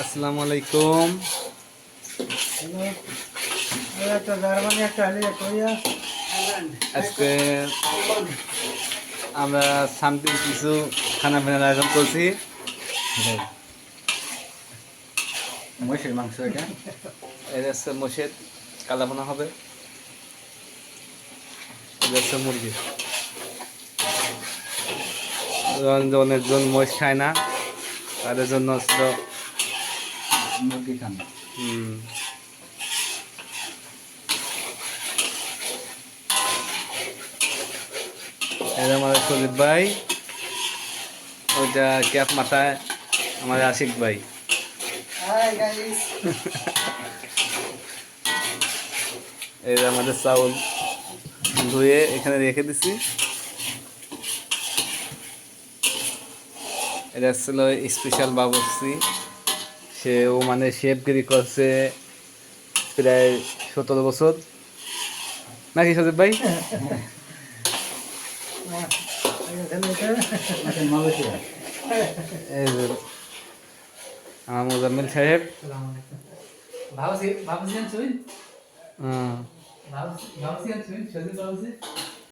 আসসালামু আলাইকুম। আজকে আমরা সামথিং কিছু খানা পিনার আয়োজন করছি। মহিষের মাংস এটা। এটা হচ্ছে মোষের কালাপোনা হবে। এটা হচ্ছে মুরগি। রঞ্জনের জন মোষ খায় না। তাদের জন্য ছিল মুরগি খান। হুম। এটা আমাদের সজিত ভাই ওইটা ক্যাপ মাথায় আমাদের আশিক ভাই। এই যে আমাদের চাউল ধুয়ে এখানে রেখে দিছি। এটা ছিল স্পেশাল বাবুসি সে ও মানে শেফগিরি করছে প্রায় সতেরো বছর। নাকি সজিত ভাই? আমার মোজাম্মেল সাহেব। ভাবছি ভাবছিলেন তুই সত্যি ভাবছি